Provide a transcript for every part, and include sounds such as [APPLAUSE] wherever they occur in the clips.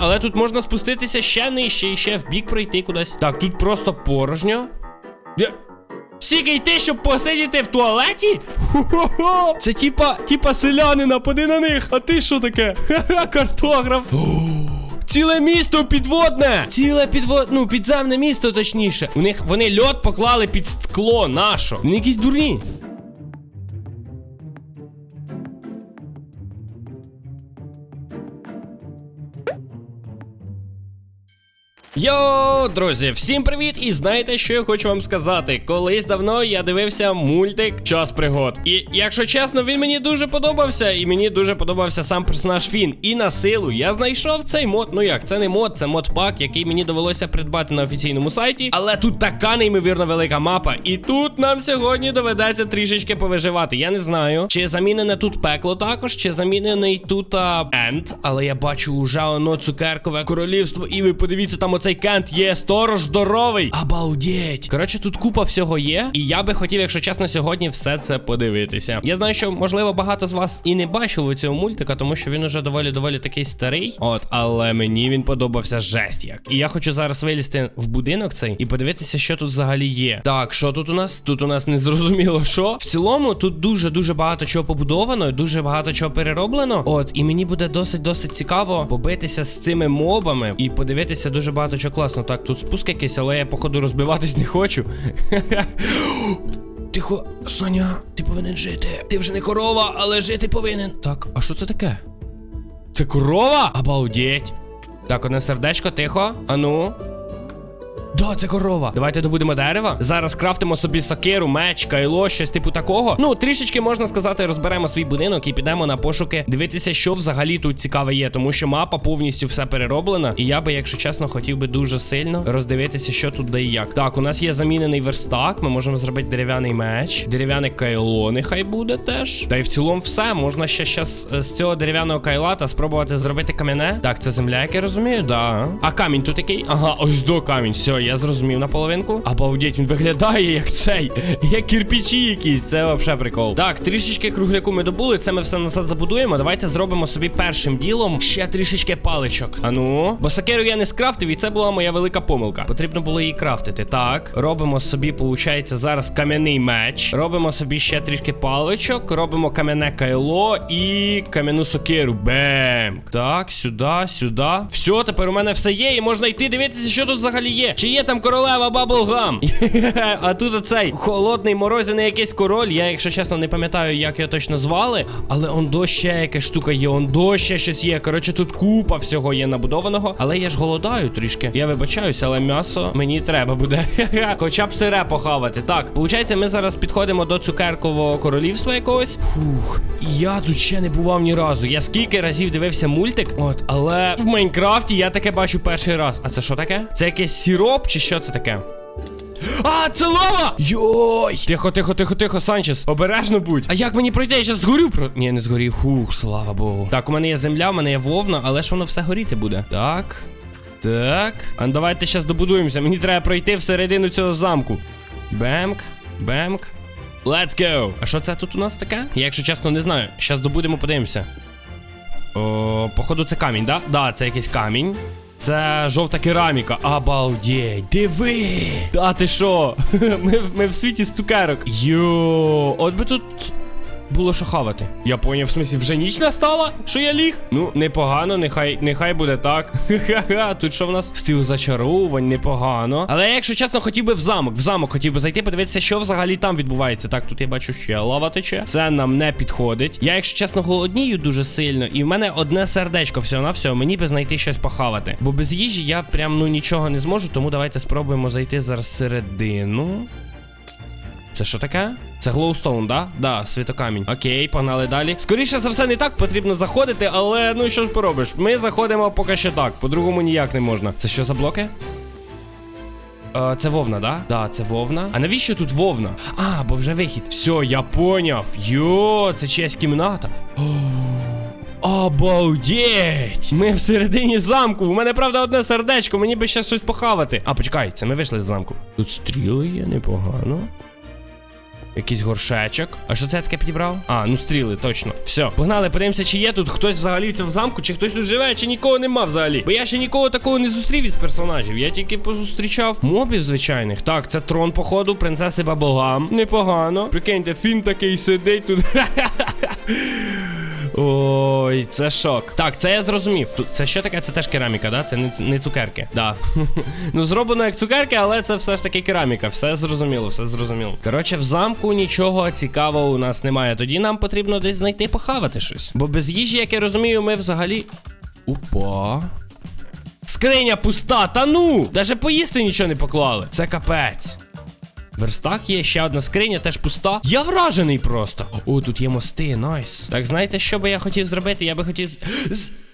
Але тут можна спуститися ще нижче і ще в бік пройти кудись. Так, тут просто порожньо. Я... Сіка йти, щоб посидіти в туалеті? Хо-хо-хо! Це типа, типа селяни, напади на них. А ти що таке? Ха-ха, картограф. Ціле місто підводне! Ціле підвод... ну, підземне місто, точніше. У них вони льод поклали під скло нашо. Вони якісь дурні. Йоу, друзі, всім привіт! І знаєте, що я хочу вам сказати? Колись давно я дивився мультик Час пригод. І якщо чесно, він мені дуже подобався, і мені дуже подобався сам персонаж Фін. І на силу я знайшов цей мод. Ну як, це не мод, це мод-пак, який мені довелося придбати на офіційному сайті. Але тут така неймовірно велика мапа. І тут нам сьогодні доведеться трішечки повиживати. Я не знаю, чи замінене тут пекло також, чи замінений тут енд. Але я бачу уже оно цукеркове королівство. І ви подивіться, там оцей кент є сторож здоровий. Обалдеть. Коротше, тут купа всього є. І я би хотів, якщо чесно, сьогодні все це подивитися. Я знаю, що можливо багато з вас і не бачили цього мультика, тому що він уже доволі доволі такий старий. От, але мені він подобався жесть як. І я хочу зараз вилізти в будинок цей і подивитися, що тут взагалі є. Так, що тут у нас? Тут у нас не зрозуміло, що. В цілому тут дуже дуже багато чого побудовано, дуже багато чого перероблено. От, і мені буде досить досить цікаво побитися з цими мобами і подивитися дуже багато чого класно. Так, тут спуск якийсь, але я, походу, розбиватись не хочу. [LAUGHS] Тихо, Соня, ти повинен жити. Ти вже не корова, але жити повинен. Так, а що це таке? Це корова? Обалдеть. Так, одне сердечко, тихо. Ану. Да, це корова. Давайте добудемо дерева. Зараз крафтимо собі сокиру, меч, кайло, щось типу такого. Ну, трішечки можна сказати, розберемо свій будинок і підемо на пошуки дивитися, що взагалі тут цікаве є, тому що мапа повністю все перероблена. І я би, якщо чесно, хотів би дуже сильно роздивитися, що тут де і як. Так, у нас є замінений верстак. Ми можемо зробити дерев'яний меч, дерев'яне кайло, нехай буде теж. Та й в цілому все. Можна ще щас з цього дерев'яного кайла та спробувати зробити кам'яне. Так, це земля, як я розумію, да. А камінь тут який? Ага, ось до камінь. Все, я зрозумів наполовинку. Обалдеть, він виглядає як цей, як кирпичі якісь. Це взагалі прикол. Так, трішечки кругляку ми добули. Це ми все назад забудуємо. Давайте зробимо собі першим ділом ще трішечки паличок. Ану, бо сокеру я не скрафтив, і це була моя велика помилка. Потрібно було її крафтити. Так, робимо собі, виходить, зараз кам'яний меч. Робимо собі ще трішки паличок. Робимо кам'яне кайло і кам'яну сокиру. Бем. Так, сюди, сюди. Все, тепер у мене все є, і можна йти дивитися, що тут взагалі є. Чи є там королева Баблгам? [LAUGHS] а тут оцей холодний морозяний якийсь король. Я, якщо чесно, не пам'ятаю, як його точно звали. Але он ще якась штука є, он ще щось є. Коротше, тут купа всього є набудованого. Але я ж голодаю трішки. Я вибачаюся, але м'ясо мені треба буде. [LAUGHS] Хоча б сире похавати. Так, получається, ми зараз підходимо до цукеркового королівства якогось. Фух, я тут ще не бував ні разу. Я скільки разів дивився мультик, от, але в Майнкрафті я таке бачу перший раз. А це що таке? Це якийсь сіроп чи що це таке? А, це лава! Йой! Тихо, тихо, тихо, тихо, Санчес. Обережно будь. А як мені пройти? Я зараз згорю про. Ні, не згорів. Хух, слава Богу. Так, у мене є земля, у мене є вовна, але ж воно все горіти буде. Так. Так. А ну давайте зараз добудуємося. Мені треба пройти всередину цього замку. Бемк, бемк. Let's go! А що це тут у нас таке? Я, якщо чесно, не знаю. Щас добудемо, подивимося. О, походу, це камінь, да? Да, це якийсь камінь. Це жовта кераміка. Обалдеть. Диви! Та ти що? [LAUGHS] Ми, ми в світі з цукерок. Йо, от би тут було що хавати. Я поняв, в смислі, вже ніч настала? Що я ліг? Ну, непогано, нехай нехай буде так. Ха-ха-ха. Тут що в нас? Стіл зачаровувань, непогано. Але я, якщо чесно, хотів би в замок. В замок хотів би зайти, подивитися, що взагалі там відбувається. Так, тут я бачу ще лава тече. Це нам не підходить. Я, якщо чесно, голоднію дуже сильно. І в мене одне сердечко всього на всього. Мені би знайти щось похавати. Бо без їжі я прям ну нічого не зможу. Тому давайте спробуємо зайти зараз всередину. Це що таке? Це глоустоун, да? Да, світокамінь. Окей, погнали далі. Скоріше за все, не так потрібно заходити, але ну що ж поробиш? Ми заходимо поки що так, по-другому ніяк не можна. Це що за блоки? Е, це вовна, да? Да, це вовна. А навіщо тут вовна? А, бо вже вихід. Все, я поняв. Йо, це чиясь кімната. [GASPS] Обалдеть! Ми всередині замку. У мене правда одне сердечко, мені би ще щось похавати. А, почекай, це ми вийшли з замку. Тут стріли є непогано. Якийсь горшечок. А що це таке підібрав? А, ну стріли, точно. Все. Погнали, подивимося, чи є тут хтось взагалі в цьому замку, чи хтось тут живе, чи нікого нема взагалі. Бо я ще нікого такого не зустрів із персонажів. Я тільки позустрічав мобів звичайних. Так, це трон, походу, принцеси Бабогам. Непогано. Прикиньте, фін такий сидить тут. [LAUGHS] Ой, це шок. Так, це я зрозумів. Це що таке? Це теж кераміка, да? Це не, не цукерки. Да. [LAUGHS] ну, зроблено як цукерки, але це все ж таки кераміка. Все зрозуміло, все зрозуміло. Коротше, в замку нічого цікавого у нас немає. Тоді нам потрібно десь знайти похавати щось. Бо без їжі, як я розумію, ми взагалі. Упа. Скриня пуста, та ну! Даже поїсти нічого не поклали. Це капець. Верстак є, ще одна скриня, теж пуста. Я вражений просто. О, тут є мости, найс. Так, знаєте, що би я хотів зробити? Я би хотів. [GASPS]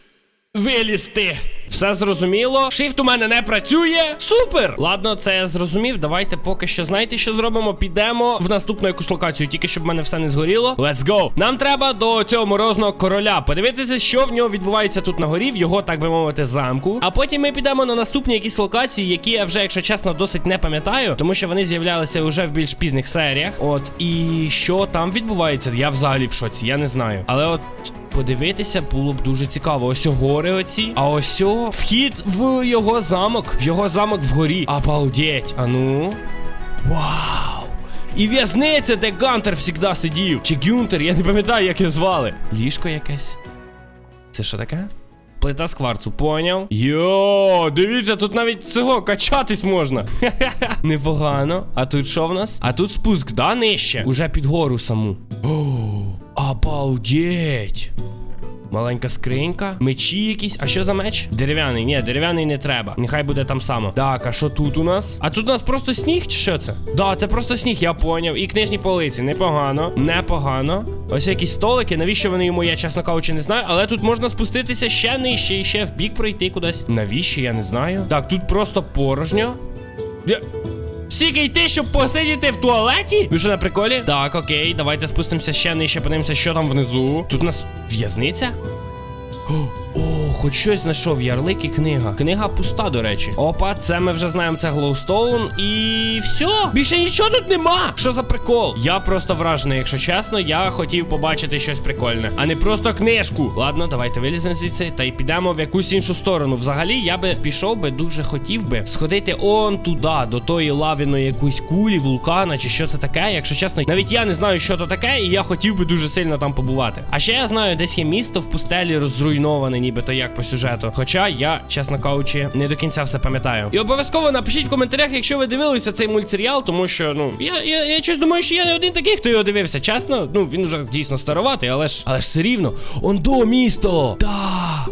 Вилізти! Все зрозуміло. Шифт у мене не працює. Супер! Ладно, це я зрозумів. Давайте поки що знаєте, що зробимо. Підемо в наступну якусь локацію, тільки щоб в мене все не згоріло. Let's go! Нам треба до цього морозного короля. Подивитися, що в нього відбувається тут на горі, в його, так би мовити, замку. А потім ми підемо на наступні якісь локації, які я вже, якщо чесно, досить не пам'ятаю, тому що вони з'являлися вже в більш пізних серіях. От і що там відбувається, я взагалі в шоці, я не знаю. Але от. Подивитися було б дуже цікаво. Ось гори оці. А ось о вхід в його замок. В його замок вгорі. Обалдеть. А ну. Вау! І в'язниця, де Гантер завжди сидів. Чи Гюнтер, я не пам'ятаю, як його звали. Ліжко якесь. Це що таке? Плита з кварцу, поняв? Йо, дивіться, тут навіть цього качатись можна. [LAUGHS] Непогано. А тут що в нас? А тут спуск, да, нижче? Уже під гору саму. О, обалдеть. Маленька скринька, мечі якісь. А що за меч? Дерев'яний. Ні, дерев'яний не треба. Нехай буде там само. Так, а що тут у нас? А тут у нас просто сніг, чи що це? Да, це просто сніг, я поняв. І книжні полиці. Непогано. Непогано. Ось якісь столики. Навіщо вони йому, я чесно кажучи, не знаю. Але тут можна спуститися ще нижче і ще в бік пройти кудись. Навіщо? Я не знаю. Так, тут просто порожньо. Я... Сіки йти, щоб посидіти в туалеті? Ви що на приколі? Так, окей, давайте спустимося ще нижче, подивимося, що там внизу. Тут у нас в'язниця? Хоч щось знайшов ярлик і книга. Книга пуста, до речі. Опа, це ми вже знаємо, це Глоустоун. І все. Більше нічого тут нема. Що за прикол? Я просто вражений, якщо чесно, я хотів побачити щось прикольне, а не просто книжку. Ладно, давайте виліземо звідси та й підемо в якусь іншу сторону. Взагалі, я би пішов би, дуже хотів би сходити он туди, до тої лавіної якоїсь кулі, вулкана чи що це таке. Якщо чесно, навіть я не знаю, що то таке, і я хотів би дуже сильно там побувати. А ще я знаю, десь є місто в пустелі розруйноване, нібито як по сюжету. Хоча я, чесно кажучи, не до кінця все пам'ятаю. І обов'язково напишіть в коментарях, якщо ви дивилися цей мультсеріал, тому що ну я, я, я щось думаю, що я не один такий, хто його дивився. Чесно, ну він уже дійсно староватий, але ж але ж все рівно. Он до місто! Да!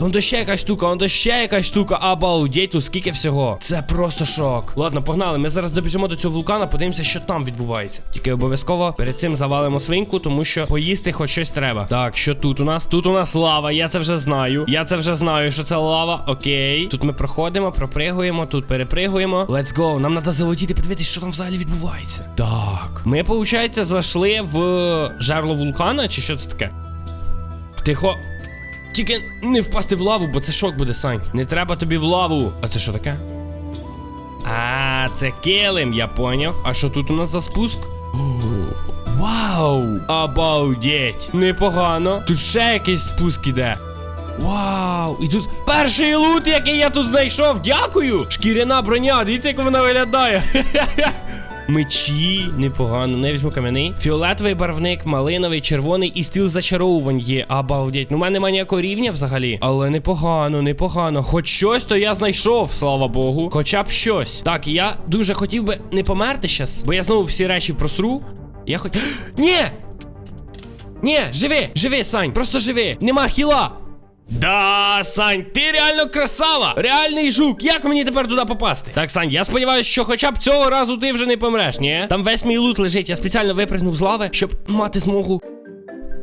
Он до ще якась штука, он до ще якась штука. Обалдеть, тут скільки всього. Це просто шок. Ладно, погнали. Ми зараз добіжимо до цього вулкана, подивимося, що там відбувається. Тільки обов'язково перед цим завалимо свиньку, тому що поїсти хоч щось треба. Так, що тут у нас? Тут у нас лава, я це вже знаю. Я це вже знаю, що це лава. Окей. Тут ми проходимо, пропригуємо, тут перепригуємо. Let's go. Нам треба залетіти, подивитися, що там взагалі відбувається. Так. Ми, виходить, зайшли в жерло вулкана, чи що це таке? Тихо. Тільки не впасти в лаву, бо це шок буде, Сань. Не треба тобі в лаву. А це що таке? А, це килим, я поняв. А що тут у нас за спуск? Вау! Обалдеть! Непогано. Тут ще якийсь спуск іде. Вау! І тут перший лут, який я тут знайшов. Дякую! Шкіряна броня, дивіться, як вона виглядає. [LAUGHS] Мечі, непогано. Не візьму кам'яний. Фіолетовий барвник, малиновий, червоний і стіл зачаровувань є. Обалдеть. Ну, в мене немає ніякого рівня взагалі. Але непогано, непогано. Хоч щось, то я знайшов, слава Богу. Хоча б щось. Так, я дуже хотів би не померти щас, бо я знову всі речі просру. Я хоч. [GASPS] Ні! Ні, живи, живи, Сань, просто живи. Нема хіла. Да, Сань, ти реально красава! Реальний жук. Як мені тепер туди попасти? Так, Сань, я сподіваюся, що хоча б цього разу ти вже не помреш, ні? Там весь мій лут лежить. Я спеціально випригнув з лави, щоб мати змогу.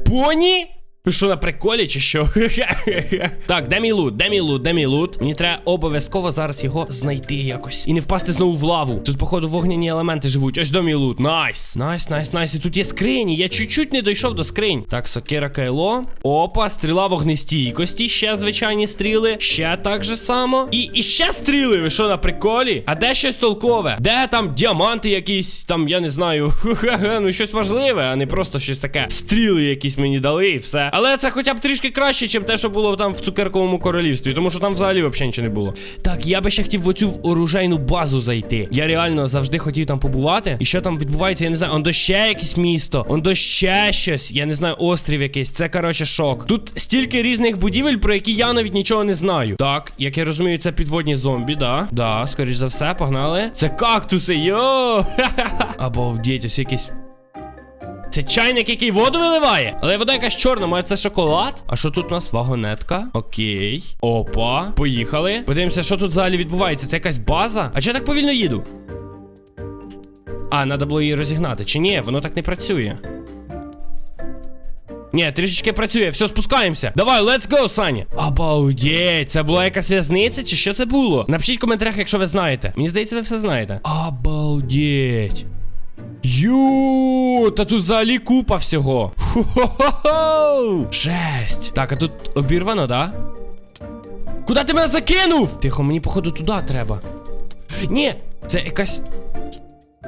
Поні? Ви що на приколі чи що? [LAUGHS] так, де мій лут? Де мій лут? Де мій лут? Мені треба обов'язково зараз його знайти якось. І не впасти знову в лаву. Тут, походу, вогняні елементи живуть. Ось до мій лут. Найс. Найс, найс, найс. І тут є скрині. Я чуть-чуть не дійшов до скринь. Так, сокира кайло. Опа, стріла вогнестійкості. Ще звичайні стріли. Ще так же само. І, і ще стріли. Ви що на приколі? А де щось толкове? Де там діаманти якісь, там, я не знаю. [LAUGHS] ну щось важливе, а не просто щось таке. Стріли якісь мені дали і все. Але це хоча б трішки краще, ніж те, що було там в цукерковому королівстві, тому що там взагалі взагалі нічого не було. Так, я би ще хотів в оцю оружейну базу зайти. Я реально завжди хотів там побувати. І що там відбувається, я не знаю. Он до ще якесь місто, он до ще щось. Я не знаю, острів якийсь. Це коротше шок. Тут стільки різних будівель, про які я навіть нічого не знаю. Так, як я розумію, це підводні зомбі, да. Да, скоріш за все, погнали. Це кактуси, йо! [LAUGHS] Обалдеть, ось якийсь це чайник, який воду виливає. Але вода якась чорна, може це шоколад? А що тут у нас вагонетка? Окей. Опа. Поїхали. Подивимося, що тут взагалі відбувається. Це якась база? А чого я так повільно їду? А, треба було її розігнати. Чи ні, воно так не працює. Ні, трішечки працює, все, спускаємося. Давай, let's go, Саня. Обалдеть, це була якась в'язниця, чи що це було? Напишіть в коментарях, якщо ви знаєте. Мені здається, ви все знаєте. Обалдеть. Ю, та тут взагалі купа всього. Хо-хо-хо! Жесть. Так, а тут обірвано, да? Куди ти мене закинув? Тихо, мені походу туди треба. Ні, це якась.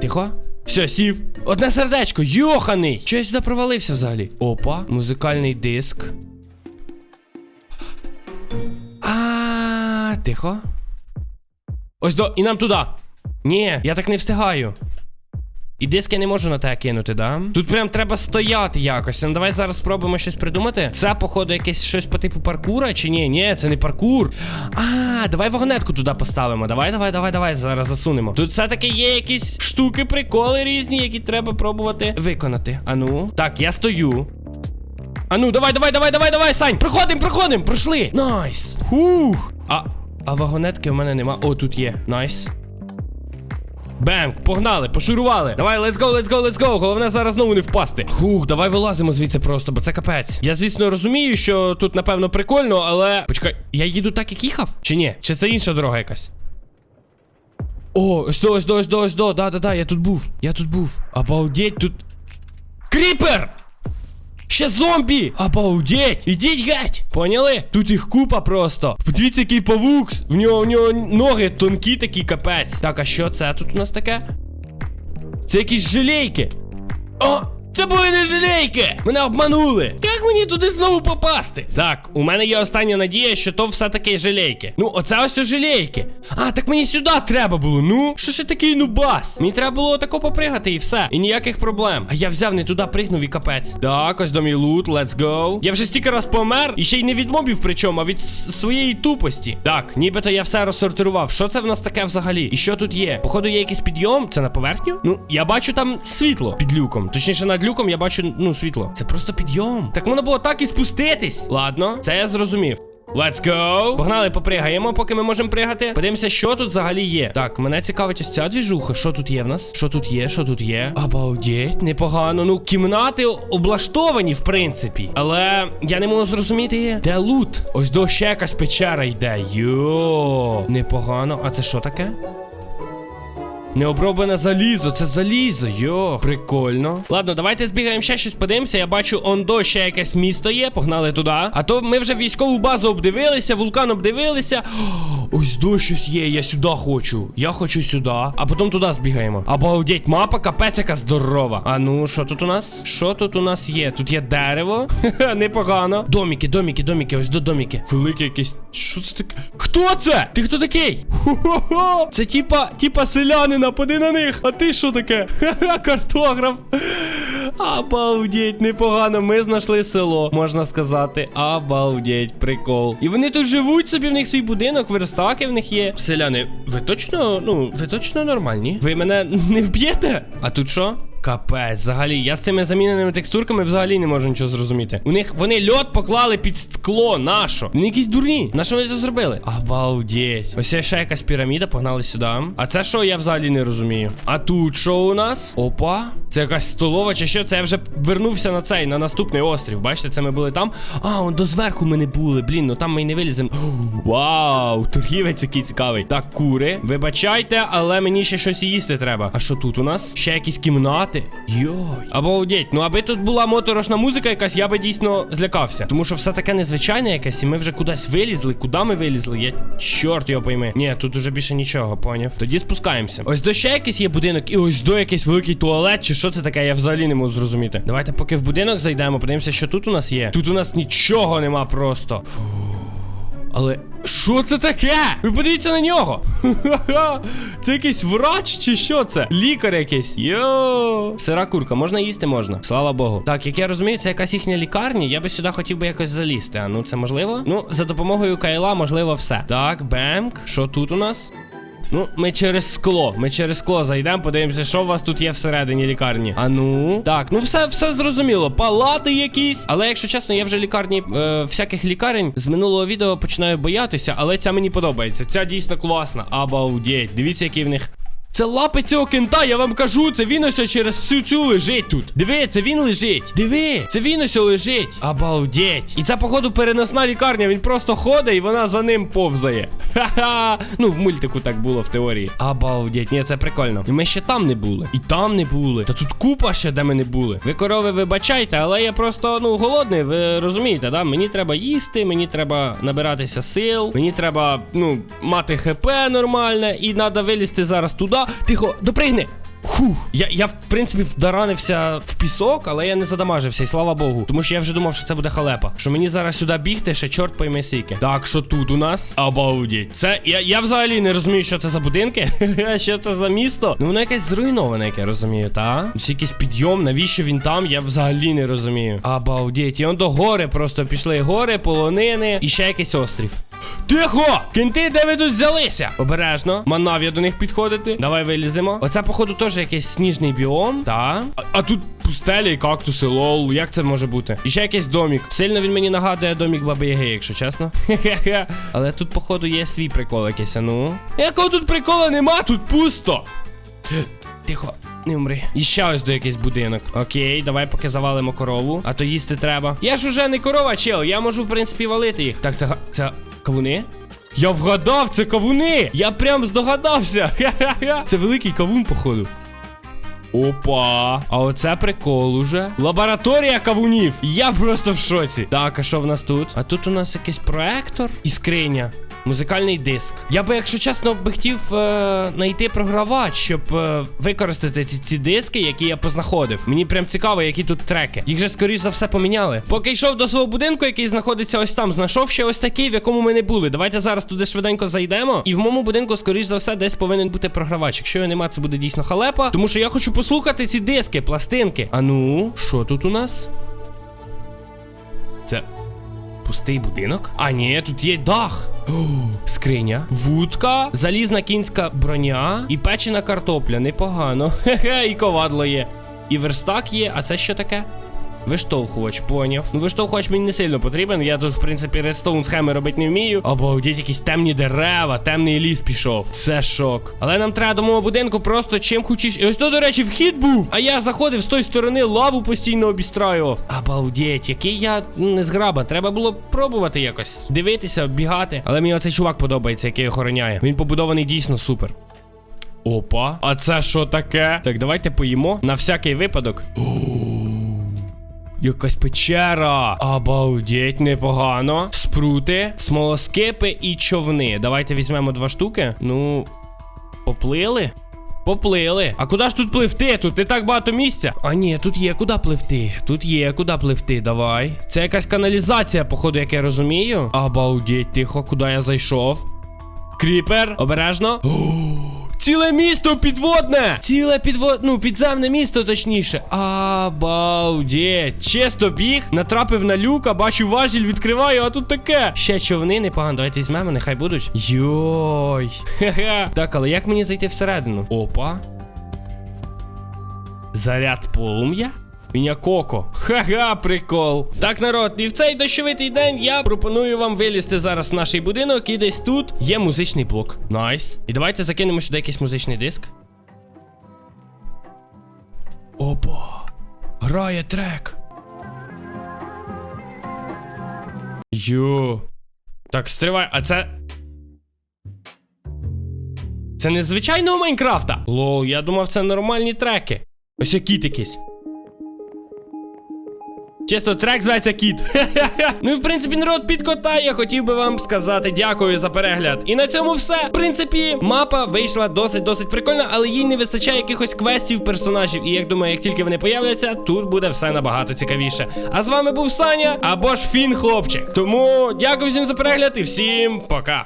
Тихо. Все, сів. Одне сердечко, йоханий. Чого я сюди провалився взагалі? Опа, музикальний диск. А, тихо. Ось до, і нам туди. Ні, я так не встигаю. І диск я не можу на те кинути, да? Тут прям треба стояти якось. Ну давай зараз спробуємо щось придумати. Це, походу, якесь щось по типу паркура, чи ні? Ні, це не паркур. А, давай вагонетку туди поставимо. Давай, давай, давай, давай. Зараз засунемо. Тут все-таки є якісь штуки, приколи різні, які треба пробувати виконати. Ану. Так, я стою. Ану, давай, давай, давай, давай, давай, Сань! Проходим, проходим! Пройшли! Найс! Хух! А, а вагонетки в мене нема. О, тут є. Найс. Бем, погнали, пошурували. Давай, let's go, let's go, let's go. Головне зараз знову не впасти. Хух, давай вилазимо звідси просто, бо це капець. Я, звісно, розумію, що тут, напевно, прикольно, але. Почекай, я їду так, як їхав? Чи ні? Чи це інша дорога якась? О, ось до, ось до, ось до, ось до. Да, да, да, я тут був. Я тут був. Обалдеть, тут. Кріпер! Ще зомбі! Обалдеть! Ідіть геть! Поняли? Тут їх купа просто. Подивіться, який павук. В нього в нього ноги тонкі такі капець. Так, а що це тут у нас таке? Це якісь желейки. О! Це були не желейки! Мене обманули! Як мені туди знову попасти? Так, у мене є остання надія, що то все-таки желейки. Ну, оце ось желейки. А, так мені сюди треба було. Ну, що ж такий нубас? Мені треба було тако попригати і все. І ніяких проблем. А я взяв не туди пригнув і капець. Так, ось до мій лут, let's go. Я вже стільки раз помер, і ще й не від мобів, причому, а від своєї тупості. Так, нібито я все розсортирував. Що це в нас таке взагалі? І що тут є? Походу, є якийсь підйом. Це на поверхню? Ну, я бачу там світло під люком. Точніше, над люком я бачу, ну, світло. Це просто підйом. Так воно було так і спуститись. Ладно, це я зрозумів. Let's go! Погнали, попригаємо, поки ми можемо пригати. Подивимося, що тут взагалі є. Так, мене цікавить ось ця двіжуха. Що тут є в нас? Що тут є? Що тут є? Обалдеть, непогано. Ну, кімнати облаштовані, в принципі. Але я не можу зрозуміти, де лут. Ось до ще якась печера йде. Йо, непогано. А це що таке? Необроблене залізо, це залізо, йо, прикольно. Ладно, давайте збігаємо ще щось подивимося. Я бачу, ондо ще якесь місто є, погнали туди. А то ми вже військову базу обдивилися, вулкан обдивилися. [GASPS] Ось до щось є, я сюди хочу. Я хочу сюди. А потім туди збігаємо. Обалдеть, мапа капець яка здорова. А ну, що тут у нас? Що тут у нас є? Тут є дерево. [LAUGHS] Непогано. Доміки, доміки, доміки, ось до доміки. Велике якесь. Що це таке? Хто це? Ти хто такий? [LAUGHS] Хо-хо-хо! Це типа, типа селянина, поди на них. А ти що таке? Ха-ха, картограф. Обалдеть, непогано. Ми знайшли село, можна сказати. Обалдеть, прикол. І вони тут живуть собі, в них свій будинок, верстаки в них є. Селяни, ви точно, ну, ви точно нормальні? Ви мене не вб'єте? А тут що? Капець, взагалі, я з цими заміненими текстурками взагалі не можу нічого зрозуміти. У них вони льот поклали під скло, нащо? Вони якісь дурні. На що вони це зробили? Обалдеть. Ось ще якась піраміда, погнали сюди. А це що, я взагалі не розумію. А тут що у нас? Опа. Це якась столова чи що? Це я вже вернувся на цей, на наступний острів. Бачите, це ми були там. А, он до зверху ми не були. Блін, ну там ми й не виліземо. Вау, торгівець який цікавий. Так, кури. Вибачайте, але мені ще щось їсти треба. А що тут у нас? Ще якісь кімнати. Йой. Обалдеть. Ну аби тут була моторошна музика якась, я би дійсно злякався. Тому що все таке незвичайне якесь, і ми вже кудись вилізли. Куди ми вилізли? Я чорт його пойми. Ні, тут уже більше нічого, поняв. Тоді спускаємося. Ось до ще якийсь є будинок, і ось до якийсь великий туалет, чи що це таке, я взагалі не можу зрозуміти. Давайте поки в будинок зайдемо, подивимося, що тут у нас є. Тут у нас нічого нема просто. Але що це таке? Ви подивіться на нього. [LAUGHS] Це якийсь врач чи що це? Лікар якийсь. Йо. Сира курка, можна їсти можна. Слава Богу. Так, як я розумію, це якась їхня лікарня. Я би сюди хотів би якось залізти. А ну це можливо? Ну, за допомогою кайла можливо все. Так, бемк. Що тут у нас? Ну, ми через скло. Ми через скло зайдемо, подивимося, що у вас тут є всередині лікарні. А ну. Так, ну все, все зрозуміло. Палати якісь. Але якщо чесно, я вже лікарні е, всяких лікарень з минулого відео починаю боятися, але ця мені подобається. Ця дійсно класна. Обалдеть. Дивіться, який в них. Це лапи цього кента, я вам кажу, це він ось через всю цю лежить тут. Диви, це він лежить. Диви, це він ось лежить. Обалдеть. І це, походу, переносна лікарня. Він просто ходить і вона за ним повзає. Ха-ха. Ну, в мультику так було в теорії. Обалдеть. Ні, це прикольно. І ми ще там не були. І там не були. Та тут купа ще, де ми не були. Ви корови вибачайте, але я просто, ну, голодний, ви розумієте, да? Мені треба їсти, мені треба набиратися сил, мені треба, ну, мати ХП нормальне, і треба вилізти зараз туди. Тихо, допригни! Фух, я, я в принципі вдаранився в пісок, але я не задамажився, і слава Богу. Тому що я вже думав, що це буде халепа. Що мені зараз сюди бігти, ще чорт пойме сіки. Так, що тут у нас? Обалдіть. Це я, я взагалі не розумію, що це за будинки. [LAUGHS] що це за місто? Ну воно якесь зруйноване, як я розумію, та? Ось якийсь підйом, навіщо він там? Я взагалі не розумію. Обалдіть. І он до гори просто пішли гори, полонини і ще якийсь острів. Тихо! Кінти, де ви тут взялися? Обережно, манав я до них підходити. Давай виліземо. Оце, походу, теж якийсь сніжний біом. Та. А, а тут пустелі кактуси, лол. Як це може бути? І ще якийсь домік. Сильно він мені нагадує домік Баби Яги, якщо чесно. Хе-хе-хе. Але тут, походу, є свій прикол якийсь, а ну. Якого тут прикола нема, тут пусто. Тихо. Не умри. І ще ось до якийсь будинок. Окей, давай поки завалимо корову, а то їсти треба. Я ж уже не корова, чел, я можу, в принципі, валити їх. Так, це це кавуни? Я вгадав, це кавуни! Я прям здогадався. [LAUGHS] Це великий кавун, походу. Опа, а оце прикол уже. Лабораторія кавунів. Я просто в шоці. Так, а що в нас тут? А тут у нас якийсь проектор і скриня. Музикальний диск. Я би, якщо чесно, би хотів е, знайти програвач, щоб е, використати ці, ці диски, які я познаходив. Мені прям цікаво, які тут треки. Їх же, скоріш за все, поміняли. Поки йшов до свого будинку, який знаходиться ось там, знайшов ще ось такий, в якому ми не були. Давайте зараз туди швиденько зайдемо. І в моєму будинку, скоріш за все, десь повинен бути програвач. Якщо його нема, це буде дійсно халепа. Тому що я хочу послухати ці диски, пластинки. А ну, що тут у нас? Це. Пустий будинок? А ні, тут є дах. О, скриня, вудка, залізна кінська броня і печена картопля. Непогано. [LAUGHS] Хе-хе, і ковадло є. І верстак є, а це що таке? Виштовхувач, поняв. Ну, виштовхувач мені не сильно потрібен. Я тут, в принципі, редстоун схеми робити не вмію. Обалдіть, якісь темні дерева, темний ліс пішов. Це шок. Але нам треба до мого будинку просто чим хочеш. І ось то, до речі, вхід був. А я заходив з тої сторони, лаву постійно обістраював. Обалдеть, який я не зграба. Треба було пробувати якось. Дивитися, бігати. Але мені оцей чувак подобається, який охороняє. Він побудований дійсно супер. Опа, а це що таке? Так, давайте поїмо на всякий випадок. Якась печера. Обалдеть, непогано. Спрути, смолоскипи і човни. Давайте візьмемо два штуки. Ну, поплили. Поплили. А куди ж тут пливти? Тут не так багато місця. А ні, тут є куди пливти. Тут є куди пливти. Давай. Це якась каналізація, походу, як я розумію. Обалдеть, тихо, куди я зайшов. Кріпер, обережно. [GASPS] Ціле місто підводне! Ціле підвод... ну, підземне місто, точніше. Обалдеть. Чисто біг, натрапив на люка, бачу важіль, відкриваю, а тут таке. Ще човни непогано. Давайте візьмемо, нехай будуть. Йой. Хе-хе. Так, але як мені зайти всередину? Опа. Заряд полум'я? Міня Коко. Ха-ха, прикол. Так, народ, і в цей дощовитий день я пропоную вам вилізти зараз в наш будинок, і десь тут є музичний блок. Найс. І давайте закинемо сюди якийсь музичний диск. Опа. Грає трек. Йо. Так, стривай, а це. Це не звичайного Майнкрафта. Лол, я думав, це нормальні треки. Ось кіт якийсь. Чесно, трек зветься кіт. [LAUGHS] ну і в принципі, народ під кота я хотів би вам сказати дякую за перегляд. І на цьому все. В принципі, мапа вийшла досить досить прикольна, але їй не вистачає якихось квестів персонажів. І як думаю, як тільки вони появляться, тут буде все набагато цікавіше. А з вами був Саня або ж Фін Хлопчик. Тому дякую всім за перегляд і всім пока.